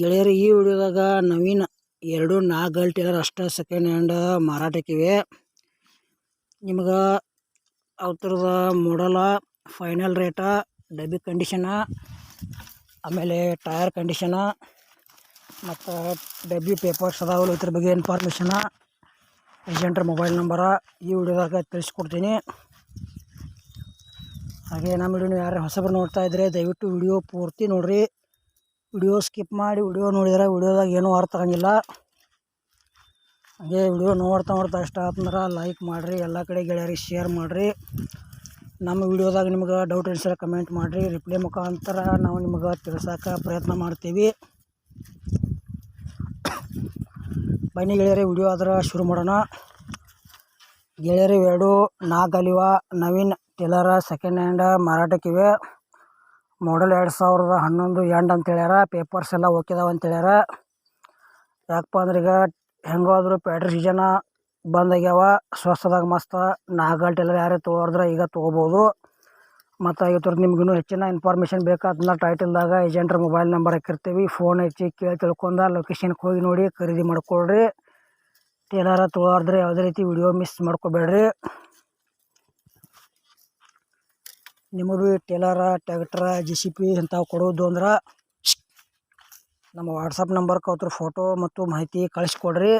ಗೆಳೆಯರು ಈ ವಿಡಿಯೋದಾಗ ನವೀನ ಎರಡು ನಾಲ್ಕು ಗಲ್ ಅಷ್ಟೇ ಸೆಕೆಂಡ್ ಹ್ಯಾಂಡ್ ಮಾರಾಟಕ್ಕಿವೆ ನಿಮ್ಗೆ ಅವ್ರದ್ದು ಮಾಡಲ ಫೈನಲ್ ರೇಟ ಡಬ್ಬಿ ಕಂಡೀಷನ ಆಮೇಲೆ ಟಯರ್ ಕಂಡೀಷನ ಮತ್ತು ಡಬ್ಬಿ ಪೇಪರ್ಸ್ ಅದಾವಲ್ಲ ಇದ್ರ ಬಗ್ಗೆ ಇನ್ಫಾರ್ಮೇಷನ ಏಜೆಂಟ್ರ ಮೊಬೈಲ್ ನಂಬರ ಈ ವಿಡಿಯೋದಾಗ ತಿಳಿಸ್ಕೊಡ್ತೀನಿ. ಹಾಗೆ ನಮ್ಮ ವಿಡಿಯೋ ಯಾರು ಹೊಸಬ್ರು ನೋಡ್ತಾ ಇದ್ದರೆ ದಯವಿಟ್ಟು ವಿಡಿಯೋ ಪೂರ್ತಿ ನೋಡಿರಿ. ವಿಡಿಯೋ ಸ್ಕಿಪ್ ಮಾಡಿ ವಿಡಿಯೋ ನೋಡಿದ್ರೆ ವಿಡಿಯೋದಾಗ ಏನೂ ಅರ್ಥ ಆಗಂಗಿಲ್ಲ. ಹಾಗೆ ವಿಡಿಯೋ ನೋಡ್ತಾ ನೋಡ್ತಾ ಇಷ್ಟ ಆತಂದ್ರೆ ಲೈಕ್ ಮಾಡಿರಿ, ಎಲ್ಲ ಕಡೆ ಗೆಳೆಯರಿಗೆ ಶೇರ್ ಮಾಡಿರಿ. ನಮ್ಮ ವಿಡಿಯೋದಾಗ ನಿಮ್ಗೆ ಡೌಟ್ ಅನಿಸಿದ್ರೆ ಕಮೆಂಟ್ ಮಾಡಿರಿ ರಿಪ್ಲೈ ಮುಖಾಂತರ ನಾವು ನಿಮ್ಗೆ ತಿಳ್ಸೋಕೆ ಪ್ರಯತ್ನ ಮಾಡ್ತೀವಿ. ಬನ್ನಿ ಗೆಳೆಯರಿ, ವಿಡಿಯೋ ಆದ್ರೆ ಶುರು ಮಾಡೋಣ. ಗೆಳೆಯರಿ ಎರಡು ನಾಗಲಿವ ನವೀನ್, ಟೇಲರ ಸೆಕೆಂಡ್ ಹ್ಯಾಂಡ್ ಮಾರಾಟಕ್ಕಿವೆ ಮಾಡಲ್ ಎರಡು ಸಾವಿರದ ಹನ್ನೊಂದು ಎಂಡ್ ಅಂತ ಹೇಳ್ಯಾರ. ಪೇಪರ್ಸ್ ಎಲ್ಲ ಓಕೆದಾವ ಅಂತ ಹೇಳ್ಯಾರ. ಯಾಕಪ್ಪ ಅಂದ್ರೆ ಈಗ ಹೆಂಗಾದ್ರು ಪ್ಯಾಟ್ರಿ ಸೀಸನ ಬಂದಾಗ್ಯಾವ ಸ್ವಸ್ಥದಾಗ ಮಸ್ತ ನಾಲ್ಕು ಟೇಲರ್ ಯಾರೇ ತೊಗೊಳಿದ್ರೆ ಈಗ ತೊಗೋಬೋದು. ಮತ್ತು ಇವತ್ತು ನಿಮ್ಗೆ ಹೆಚ್ಚಿನ ಇನ್ಫಾರ್ಮೇಷನ್ ಬೇಕಾದ್ನ ಟೈಟಲ್ದಾಗ ಏಜೆಂಟ್ರ ಮೊಬೈಲ್ ನಂಬರ್ ಹಾಕಿರ್ತೀವಿ. ಫೋನ್ ಹಚ್ಚಿ ಕೇಳಿ ತಿಳ್ಕೊಂಡ ಲೊಕೇಶನ್ಗೆ ಹೋಗಿ ನೋಡಿ ಖರೀದಿ ಮಾಡ್ಕೊಳ್ರಿ. ಟೇಲರ ತೊಗೊಳಾರ್ದ್ರೆ ಯಾವುದೇ ರೀತಿ ವಿಡಿಯೋ ಮಿಸ್ ಮಾಡ್ಕೋಬೇಡ್ರಿ. ನಿಮಗೆ ಟೇಲರ ಟ್ಯಾಕ್ಟ್ರ ಜೆ ಸಿ ಪಿ ಇಂಥವು ಕೊಡೋದು ಅಂದ್ರೆ ನಮ್ಮ ವಾಟ್ಸಪ್ ನಂಬರ್ ಅವ್ರ ಫೋಟೋ ಮತ್ತು ಮಾಹಿತಿ ಕಳಿಸ್ಕೊಡ್ರಿ.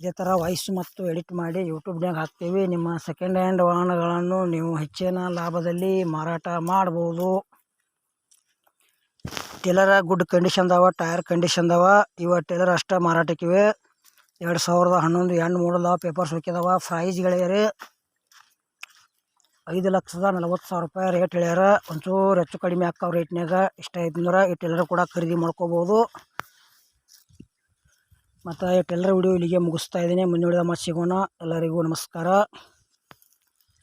ಇದೇ ಥರ ವಾಯ್ಸ್ ಮತ್ತು ಎಡಿಟ್ ಮಾಡಿ ಯೂಟ್ಯೂಬ್ನಾಗ ಹಾಕ್ತೀವಿ. ನಿಮ್ಮ ಸೆಕೆಂಡ್ ಹ್ಯಾಂಡ್ ವಾಹನಗಳನ್ನು ನೀವು ಹೆಚ್ಚಿನ ಲಾಭದಲ್ಲಿ ಮಾರಾಟ ಮಾಡ್ಬೋದು. ಟೇಲರ ಗುಡ್ ಕಂಡೀಷನ್ದವ ಟೈರ್ ಕಂಡೀಷನ್ದವ ಇವ ಟೇಲರ್ ಅಷ್ಟೇ ಮಾರಾಟಕ್ಕಿವೆ. ಎರಡು ಸಾವಿರದ ಹನ್ನೊಂದು ಎಂಟು ಮೂಡಲ್ಲ ಪೇಪರ್ಸ್ ಹೋಗಿದಾವ ಪ್ರೈಸ್ ಗೆಳೆಯರಿ ಐದು ಲಕ್ಷದ ನಲವತ್ತು ಸಾವಿರ ರೂಪಾಯಿ ರೇಟ್ ಹೇಳ್ಯಾರ. ಒಂಚೂರು ಹೆಚ್ಚು ಕಡಿಮೆ ಆಕ್ಕಾವ ರೇಟ್ನಾಗ ಇಷ್ಟ ಐದುನೂರ ಈ ಎಲ್ಲರೂ ಕೂಡ ಖರೀದಿ ಮಾಡ್ಕೋಬೋದು. ಮತ್ತು ಈ ಟೇಲರ್ ವಿಡಿಯೋ ಇಲ್ಲಿಗೆ ಮುಗಿಸ್ತಾ ಇದ್ದೀನಿ. ಮುಂದಿನ ಮತ್ತೆ ಸಿಗೋಣ. ಎಲ್ಲರಿಗೂ ನಮಸ್ಕಾರ.